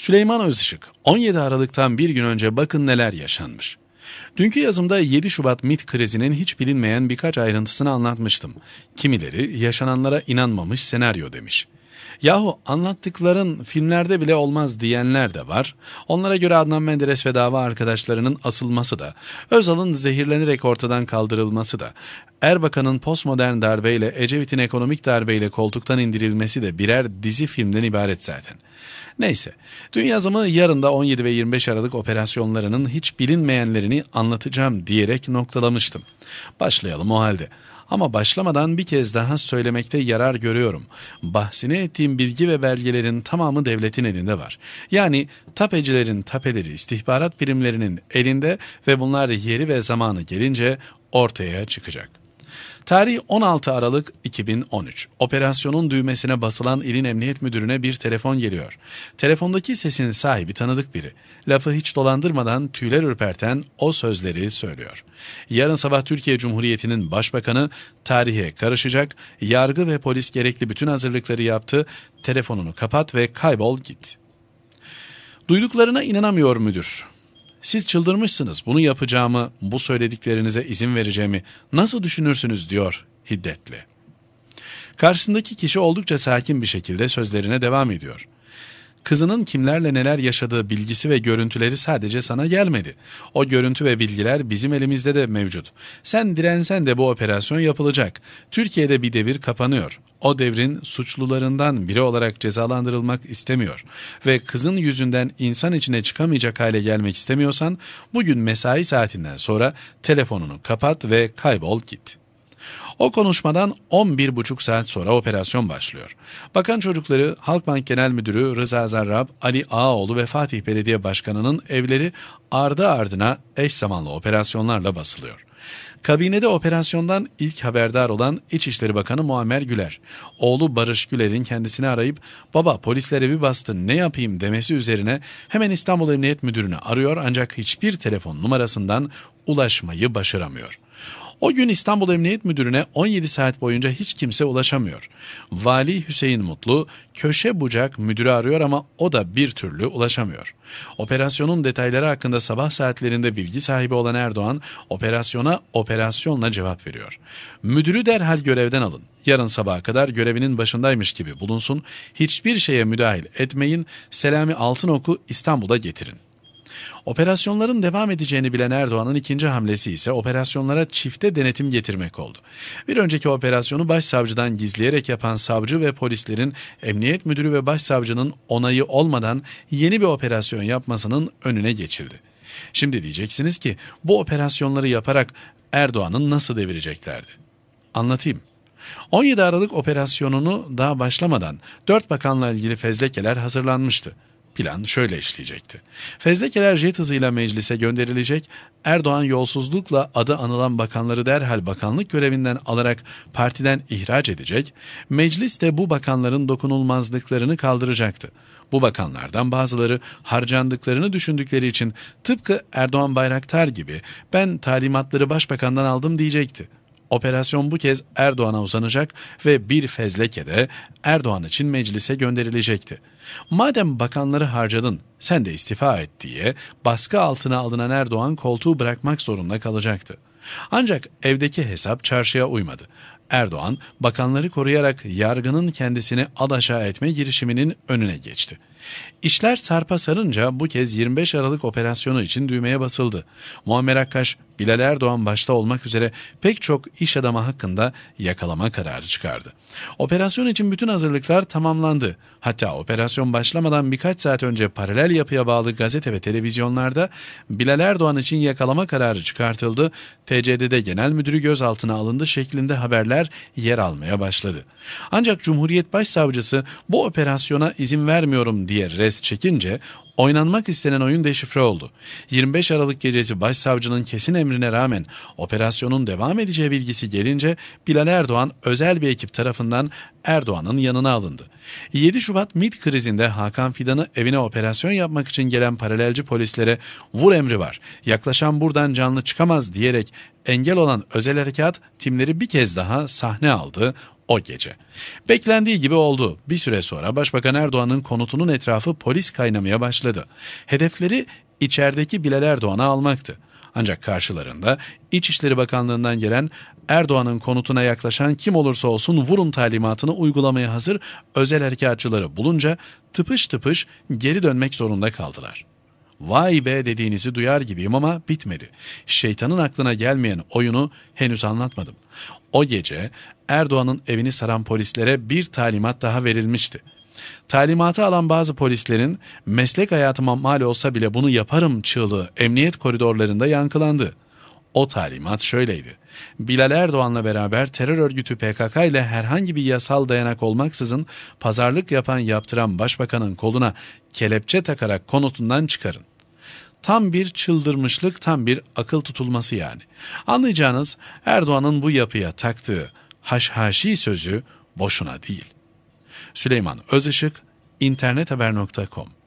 Süleyman Özışık 17 Aralık'tan bir gün önce bakın neler yaşanmış. Dünkü yazımda 7 Şubat MIT krizinin hiç bilinmeyen birkaç ayrıntısını anlatmıştım. Kimileri yaşananlara inanmamış senaryo demiş. Yahu anlattıkların filmlerde bile olmaz diyenler de var. Onlara göre Adnan Menderes ve dava arkadaşlarının asılması da, Özal'ın zehirlenerek ortadan kaldırılması da, Erbakan'ın postmodern darbeyle Ecevit'in ekonomik darbeyle koltuktan indirilmesi de birer dizi filmden ibaret zaten. Neyse, dün yazımı yarın da 17 ve 25 Aralık operasyonlarının hiç bilinmeyenlerini anlatacağım diyerek noktalamıştım. Başlayalım o halde. Ama başlamadan bir kez daha söylemekte yarar görüyorum. Bahsini ettiğim bilgi ve belgelerin tamamı devletin elinde var. Yani tapecilerin tapeleri istihbarat birimlerinin elinde ve bunlar yeri ve zamanı gelince ortaya çıkacak. Tarih 16 Aralık 2013. Operasyonun düğmesine basılan ilin emniyet müdürüne bir telefon geliyor. Telefondaki sesin sahibi tanıdık biri. Lafı hiç dolandırmadan tüyler ürperten o sözleri söylüyor. Yarın sabah Türkiye Cumhuriyeti'nin başbakanı tarihe karışacak, yargı ve polis gerekli bütün hazırlıkları yaptı, telefonunu kapat ve kaybol git. Duyduklarına inanamıyor müdür. Siz çıldırmışsınız. Bunu yapacağımı, bu söylediklerinize izin vereceğimi nasıl düşünürsünüz diyor hiddetle. Karşısındaki kişi oldukça sakin bir şekilde sözlerine devam ediyor. Kızının kimlerle neler yaşadığı bilgisi ve görüntüleri sadece sana gelmedi. O görüntü ve bilgiler bizim elimizde de mevcut. Sen dirensen de bu operasyon yapılacak. Türkiye'de bir devir kapanıyor. O devrin suçlularından biri olarak cezalandırılmak istemiyor ve kızın yüzünden insan içine çıkamayacak hale gelmek istemiyorsan bugün mesai saatinden sonra telefonunu kapat ve kaybol git.'' O konuşmadan 11,5 saat sonra operasyon başlıyor. Bakan çocukları Halkbank Genel Müdürü Rıza Zarrab, Ali Ağaoğlu ve Fatih Belediye Başkanı'nın evleri ardı ardına eş zamanlı operasyonlarla basılıyor. Kabinede operasyondan ilk haberdar olan İçişleri Bakanı Muammer Güler, oğlu Barış Güler'in kendisini arayıp baba polisler evi bastı ne yapayım demesi üzerine hemen İstanbul Emniyet Müdürünü arıyor ancak hiçbir telefon numarasından ulaşmayı başaramıyor. O gün İstanbul Emniyet Müdürü'ne 17 saat boyunca hiç kimse ulaşamıyor. Vali Hüseyin Mutlu köşe bucak müdürü arıyor ama o da bir türlü ulaşamıyor. Operasyonun detayları hakkında sabah saatlerinde bilgi sahibi olan Erdoğan operasyona operasyonla cevap veriyor. Müdürü derhal görevden alın. Yarın sabaha kadar görevinin başındaymış gibi bulunsun. Hiçbir şeye müdahil etmeyin. Selami Altınok'u İstanbul'a getirin. Operasyonların devam edeceğini bilen Erdoğan'ın ikinci hamlesi ise operasyonlara çifte denetim getirmek oldu. Bir önceki operasyonu başsavcıdan gizleyerek yapan savcı ve polislerin emniyet müdürü ve başsavcının onayı olmadan yeni bir operasyon yapmasının önüne geçildi. Şimdi diyeceksiniz ki bu operasyonları yaparak Erdoğan'ın nasıl devireceklerdi? Anlatayım. 17 Aralık operasyonunu daha başlamadan dört bakanla ilgili fezlekeler hazırlanmıştı. Plan şöyle işleyecekti. Fezlekeler jet hızıyla meclise gönderilecek, Erdoğan yolsuzlukla adı anılan bakanları derhal bakanlık görevinden alarak partiden ihraç edecek, meclis de bu bakanların dokunulmazlıklarını kaldıracaktı. Bu bakanlardan bazıları harcandıklarını düşündükleri için tıpkı Erdoğan Bayraktar gibi ben talimatları başbakandan aldım diyecekti. Operasyon bu kez Erdoğan'a uzanacak ve bir fezleke de Erdoğan için meclise gönderilecekti. Madem bakanları harcadın sen de istifa et diye baskı altına alınan Erdoğan koltuğu bırakmak zorunda kalacaktı. Ancak evdeki hesap çarşıya uymadı. Erdoğan bakanları koruyarak yargının kendisini adaşağı etme girişiminin önüne geçti. İşler sarpa sarınca bu kez 25 Aralık operasyonu için düğmeye basıldı. Muammer Akkaş, Bilal Erdoğan başta olmak üzere pek çok iş adamı hakkında yakalama kararı çıkardı. Operasyon için bütün hazırlıklar tamamlandı. Hatta operasyon başlamadan birkaç saat önce paralel yapıya bağlı gazete ve televizyonlarda Bilal Erdoğan için yakalama kararı çıkartıldı. TCD'de genel müdürü gözaltına alındı şeklinde haberler yer almaya başladı. Ancak Cumhuriyet Başsavcısı bu operasyona izin vermiyorum diye res çekince Oynanmak istenen oyun deşifre oldu. 25 Aralık gecesi başsavcının kesin emrine rağmen operasyonun devam edeceği bilgisi gelince Bilal Erdoğan özel bir ekip tarafından Erdoğan'ın yanına alındı. 7 Şubat MİT krizinde Hakan Fidan'ı evine operasyon yapmak için gelen paralelci polislere vur emri var. Yaklaşan buradan canlı çıkamaz diyerek engel olan özel harekat timleri bir kez daha sahne aldı o gece. Beklendiği gibi oldu. Bir süre sonra Başbakan Erdoğan'ın konutunun etrafı polis kaynamaya başladı. Hedefleri içerideki Bilal Erdoğan'ı almaktı. Ancak karşılarında İçişleri Bakanlığı'ndan gelen Erdoğan'ın konutuna yaklaşan kim olursa olsun vurun talimatını uygulamaya hazır özel harekatçıları bulunca tıpış tıpış geri dönmek zorunda kaldılar. Vay be dediğinizi duyar gibiyim ama bitmedi. Şeytanın aklına gelmeyen oyunu henüz anlatmadım. O gece Erdoğan'ın evini saran polislere bir talimat daha verilmişti. Talimatı alan bazı polislerin meslek hayatıma mal olsa bile bunu yaparım çığlığı emniyet koridorlarında yankılandı. O talimat şöyleydi. Bilal Erdoğan'la beraber terör örgütü PKK ile herhangi bir yasal dayanak olmaksızın pazarlık yapan yaptıran başbakanın koluna kelepçe takarak konutundan çıkarın. Tam bir çıldırmışlık, tam bir akıl tutulması yani. Anlayacağınız Erdoğan'ın bu yapıya taktığı haşhaşi sözü boşuna değil. Süleyman Özışık, internethaber.com